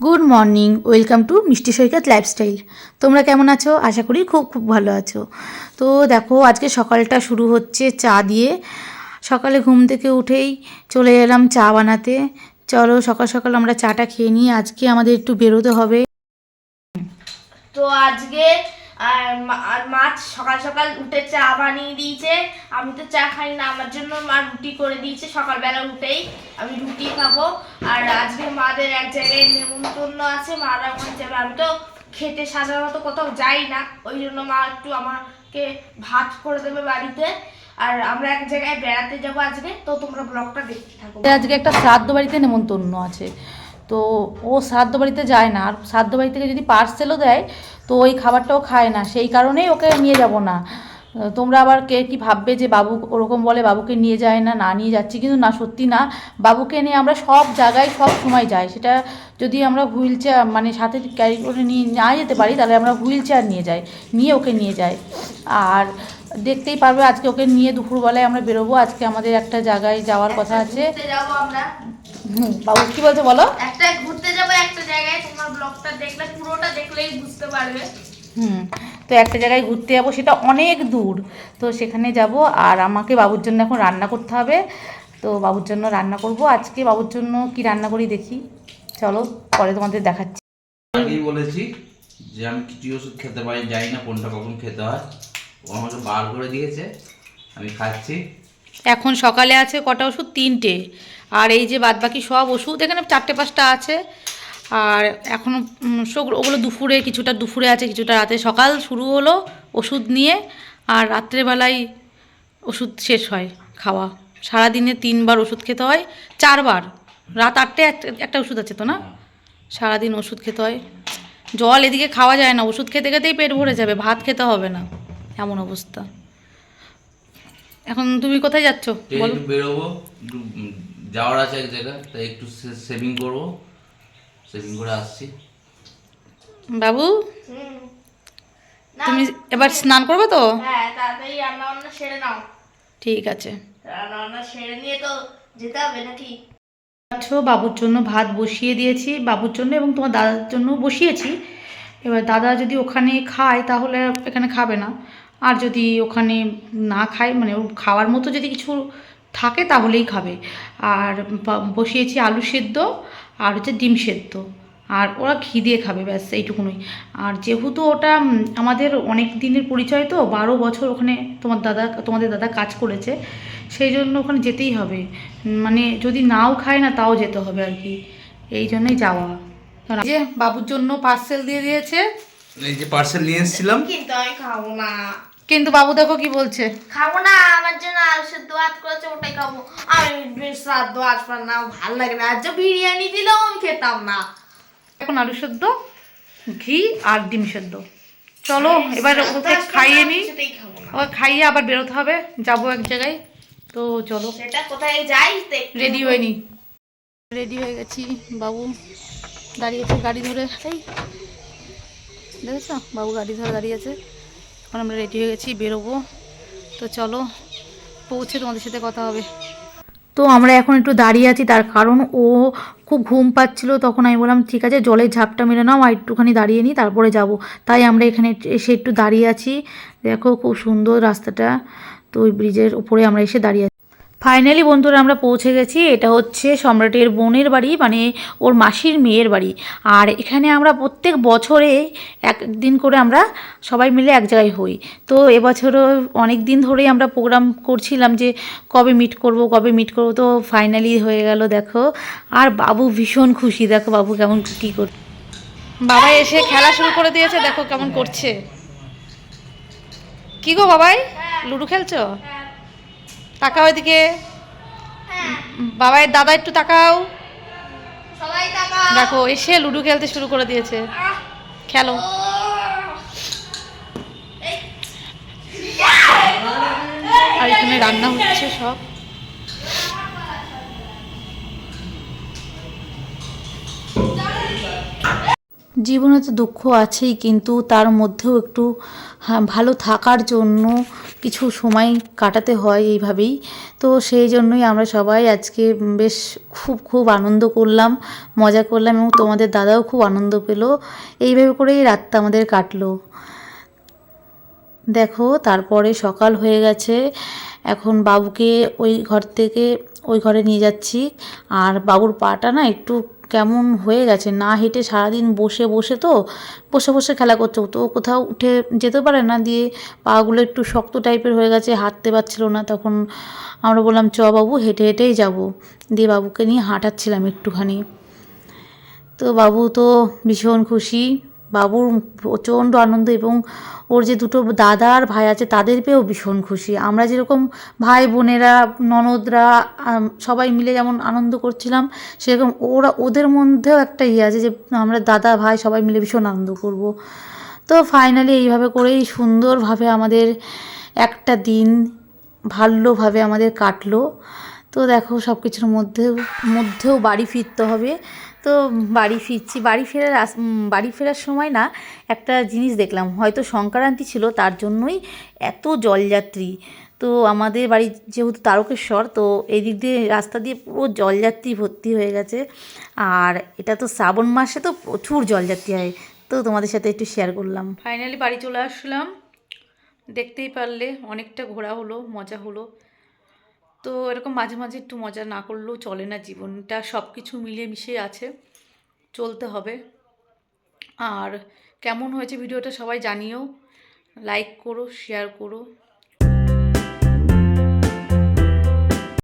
Good morning welcome to মিষ্টি সৈকত lifestyle তোমরা কেমন আছো? আশা করি খুব খুব ভালো আছো। তো দেখো, আজকে সকালটা শুরু হচ্ছে চা দিয়ে। সকালে ঘুম থেকে উঠেই চলে এলাম চা বানাতে। চলো, সকাল সকাল আমরা চাটা খেয়ে নিই। আজকে আমাদের একটু বেরোতে হবে। তো আজকে আর আর মাছ সকাল সকাল উঠে চা বানিয়ে দিয়েছে। আমি তো চা খাই না, আমার জন্য মা রুটি করে দিয়েছে। সকালবেলা উঠেই আমি রুটি খাব। আর আজকে মাদের এক জায়গায় নেমন্তন্ন আছে, মারা ওখানে যাবে। আমি তো খেতে সাধারণত কোথাও যাই না, ওই জন্য মা একটু আমাকে ভাত করে দেবে বাড়িতে। আর আমরা এক জায়গায় বেড়াতে যাব আজকে, তো তোমরা ব্লগটা দেখতে থাকো। আজকে একটা শ্রাদ্ধ বাড়িতে নেমন্তন্ন আছে। তো ও শ্রাদ্ধ বাড়িতে যায় না। আর শ্রাদ্ধ বাড়ি থেকে যদি পার্সেলও দেয়, তো ওই খাবারটাও খায় না। সেই কারণেই ওকে নিয়ে যাব না। তোমরা আবার কে কি ভাববে যে বাবু ওরকম বলে বাবুকে নিয়ে যায় না না নিয়ে যাচ্ছি? কিন্তু না, সত্যি না। বাবুকে নিয়ে আমরা সব জায়গায় সব সময় যাই। সেটা যদি আমরা হুইল চেয়ার মানে সাথে ক্যারি করে নিয়ে না যেতে পারি, তাহলে আমরা হুইল চেয়ার নিয়ে যাই। নিয়ে ওকে নিয়ে যাই। আর দেখতেই পারবে, আজকে ওকে নিয়ে দুপুরবেলায় আমরা বেরোবো। আজকে আমাদের একটা জায়গায় যাওয়ার কথা আছে। বাবু কি বলছে বলো? একটা ঘুরতে যাব একটা জায়গায় তোমরা ব্লগটা দেখলে পুরোটা দেখলেই বুঝতে পারবে। হুম তো একটা জায়গায় ঘুরতে যাব সেটা অনেক দূর। তো সেখানে যাব আর আমাকে বাবুর জন্য এখন রান্না করতে হবে। তো বাবুর জন্য রান্না করব। আজকে বাবুর জন্য কি রান্না করি দেখি। চলো পরে তোমাদের দেখাচ্ছি। আগেই বলেছি যে আমি কিছু ওষুধ খেতে পারি জানি না কোনটা কখন খেতে হয়। ও আমাকে বার করে দিয়েছে আমি খাচ্ছি। এখন সকালে আছে কটা ওষুধ? তিনটে। আর এই যে বাদবাকি সব ওষুধ, এখানে চারটে, পাঁচটা আছে। আর সবগুলো ওগুলো দুপুরে, কিছুটা দুপুরে আছে, কিছুটা রাতে। সকাল শুরু হলো ওষুধ নিয়ে, আর রাত্রেবেলায় ওষুধ শেষ হয় খাওয়া। সারাদিনে তিনবার ওষুধ খেতে হয়, চারবার। রাত আটটে একটা ওষুধ আছে তো না? সারাদিন ওষুধ খেতে হয়। জল এদিকে খাওয়া যায় না, ওষুধ খেতে খেতেই পেট ভরে যাবে, ভাত খেতে হবে না। এমন অবস্থা। এখন তুমি কোথায় যাচ্ছ? একটু বেরোবো একটু যাওয়ার আছে এক জায়গায় তাই একটু সেভিং করব। সেভিং করে আসছি। বাবু? তুমি এবার স্নান করবে তো? হ্যাঁ তাড়াতাড়ি রান্না বান্না সেরে নাও। ঠিক আছে। রান্না বান্না সেরে নিয়ে তো যেতে হবে নাকি? আচ্ছা বাবুর জন্য ভাত বসিয়ে দিয়েছি বাবুর জন্য এবং তোমার দাদার জন্য বসিয়েছি। এবার দাদা যদি ওখানে খায় তাহলে এখানে খাবে না। আর যদি ওখানে না খায় মানে খাওয়ার মতো যদি কিছু থাকে তাহলেই খাবে। আর বসিয়েছি আলু সেদ্ধ আর হচ্ছে ডিম সেদ্ধ। আর ওরা ঘি দিয়ে খাবে, ব্যাস এইটুকুনই। আর যেহেতু ওটা আমাদের অনেক দিনের পরিচয় তো, বারো বছর ওখানে তোমার দাদা, তোমাদের দাদা কাজ করেছে, সেই জন্য ওখানে যেতেই হবে। মানে যদি নাও খায় না তাও যেতে হবে আর কি। এই জন্যই যাওয়া। যে বাবুর জন্য পার্সেল দিয়ে দিয়েছে এই যে পার্সেল নিয়ে এসেছিলাম। কিন্তু আমি খাব না। কিন্তু বাবু দেখো কি বলছে। খাব না আমার জন্য আলু সেদ্ধ ভাত করেছে ওটাই খাব। আমি শ্রাদ্ধ আসবার না ভালো লাগে না। আজ বিরিয়ানি দিলেও আমি খেতাম না। এখন আলু সেদ্ধ ঘি আর ডিম সেদ্ধ। চলো এবার ওকে খাইয়ে না। ওকে খাইয়ে আবার বেরোতে হবে যাব এক জায়গায়। তো চলো। সেটা কোথায় যাই রেডি হয়ে নি। রেডি হয়ে গেছি বাবু। দাঁড়িয়েছে গাড়ি ধরে। দেখেছ? বাবু গাড়ি ধরে দাঁড়িয়েছে এখন আমরা রেডি হয়ে গেছি, বেরোবো। তো চলো, পৌঁছে তোমাদের সাথে কথা হবে। তো আমরা এখন একটু দাঁড়িয়ে আছি, তার কারণ ও খুব ঘুম পাচ্ছিল, তখন আমি বললাম, ঠিক আছে, জলের ঝাপটা মেরে নাও, আর একটুখানি দাঁড়িয়ে নিই, তারপরে যাব। তাই আমরা এখানে এসে একটু দাঁড়িয়ে আছি। দেখো, খুব সুন্দর রাস্তাটা, তো ওই ব্রিজের উপরে আমরা এসে দাঁড়িয়ে আছি। ফাইনালি বন্ধুরা, আমরা পৌঁছে গেছি। এটা হচ্ছে সম্রাটের বোনের বাড়ি মানে ওর মাসির মেয়ের বাড়ি। আর এখানে আমরা প্রত্যেক বছরে একদিন করে আমরা সবাই মিলে এক জায়গায় হই। তো এবছরও অনেক দিন ধরেই আমরা প্রোগ্রাম করছিলাম যে কবে মিট করব, কবে মিট করব। তো ফাইনালি হয়ে গেল, দেখো। আর বাবু ভীষণ খুশি। দেখো বাবু কেমন কী কর বাবা এসে খেলা শুরু করে দিয়েছে। দেখো কেমন করছে। কি গো বাবাই? লুডো খেলছো? তাকাও এদিকে। বাবাই দাদা একটু তাকাও। দেখো এসে লুডো খেলতে শুরু করে দিয়েছে। খেলো। আর এখানে রান্না হচ্ছে সব। জীবনে তো দুঃখ আছেই কিন্তু তার মধ্যেও একটু হ্যাঁ, ভালো থাকার জন্য কিছু সময় কাটাতে হয় এইভাবেই। তো সেই জন্যই আমরা সবাই আজকে বেশ খুব খুব আনন্দ করলাম মজা করলাম এবং তোমাদের দাদাও খুব আনন্দ পেল। এইভাবে করেই রাতটা আমাদের কাটলো। দেখো তারপরে সকাল হয়ে গেছে। এখন বাবুকে ওই ঘর থেকে ওই ঘরে নিয়ে যাচ্ছি। আর বাবুর পাটা না একটু কেমন হয়ে গেছে? না হেঁটে সারাদিন বসে বসে তো, বসে বসে খেলা করছে। তো কোথাও উঠে যেতে পারে না, দিয়ে পাগুলো একটু শক্ত টাইপের হয়ে গেছে, হাঁটতে পারছিল না। তখন আমরা বললাম, চ বাবু, হেঁটে, হেঁটেই যাব। দিয়ে বাবুকে নিয়ে হাঁটাচ্ছিলাম একটুখানি। তো বাবু তো ভীষণ খুশি। বাবুর প্রচণ্ড আনন্দ এবং ওর যে দুটো দাদা আর ভাই আছে তাদের পেয়েও ভীষণ খুশি। আমরা যেরকম ভাই বোনেরা, ননদরা সবাই মিলে যেমন আনন্দ করছিলাম, সেরকম ওরা, ওদের মধ্যেও একটা ইয়ে আছে যে আমরা দাদা, ভাই সবাই মিলে ভীষণ আনন্দ করব। তো ফাইনালি এইভাবে করেই সুন্দরভাবে আমাদের একটা দিন ভালোভাবে আমাদের কাটলো। তো দেখো সব কিছুর মধ্যেও মধ্যেও বাড়ি ফিরতে হবে। তো বাড়ি ফিরছি। বাড়ি ফেরার বাড়ি ফেরার সময় না একটা জিনিস দেখলাম। হয়তো সংক্রান্তি ছিল, তার জন্যই এত জলযাত্রী। তো আমাদের বাড়ি যেহেতু তারকেশ্বর, তো এই দিক দিয়ে রাস্তা দিয়ে পুরো জলযাত্রী ভর্তি হয়ে গেছে। আর এটা তো শ্রাবণ মাসে তো প্রচুর জলযাত্রী হয়। তো তোমাদের সাথে একটু শেয়ার করলাম। ফাইনালি বাড়ি চলে আসলাম। দেখতেই পারলে অনেকটা ঘোরা হলো, মজা হলো। তো এরকম মাঝে মাঝে একটু মজা না করলেও চলে না জীবনটা সব কিছু মিলিয়ে মিশিয়ে আছে, চলতে হবে। আর কেমন হয়েছে ভিডিওটা সবাই জানিও লাইক করো শেয়ার করো।